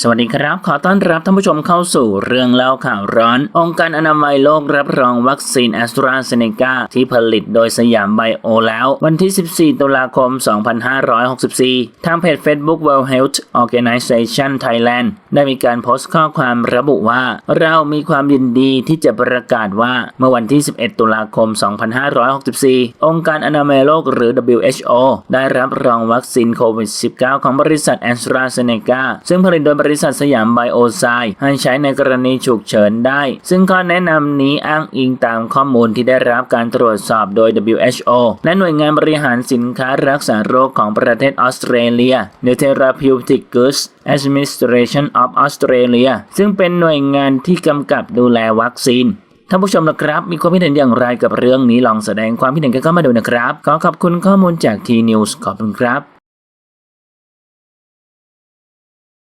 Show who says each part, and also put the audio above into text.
Speaker 1: สวัสดีครับ ขอต้อนรับท่านผู้ชมเข้าสู่เรื่องเล่าข่าวร้อน องค์การอนามัยโลกรับรองวัคซีนแอสตราเซเนกาที่ผลิตโดยสยามไบโอแล้ว วันที่ 14 ตุลาคม 2564 ทางเพจ Facebook World Health Organization Thailand ได้มีการโพสต์ข้อความระบุว่า เรามีความยินดีที่จะประกาศว่าเมื่อวันที่ 11 ตุลาคม 2564 องค์การอนามัยโลกหรือ WHO ได้รับรองวัคซีนโควิด -19 ของบริษัทแอสตราเซเนกาซึ่งผลิตโดยบริษัทสยามไบโอไซด์ให้ใช้ในกรณีฉุกเฉินได้ ซึ่งข้อแนะนำนี้อ้างอิงตามข้อมูลที่ได้รับการตรวจสอบโดย WHO และหน่วยงานบริหารสินค้ารักษาโรคของประเทศออสเตรเลีย The Therapeutic Goods Administration of Australia ซึ่งเป็นหน่วยงานที่กำกับดูแลวัคซีนท่านผู้ชมนะครับ มีความคิดเห็นอย่างไรกับเรื่องนี้ลองแสดงความคิดเห็นกันเข้ามาดูนะครับ ขอขอบคุณข้อมูลจาก T News ขอบคุณครับ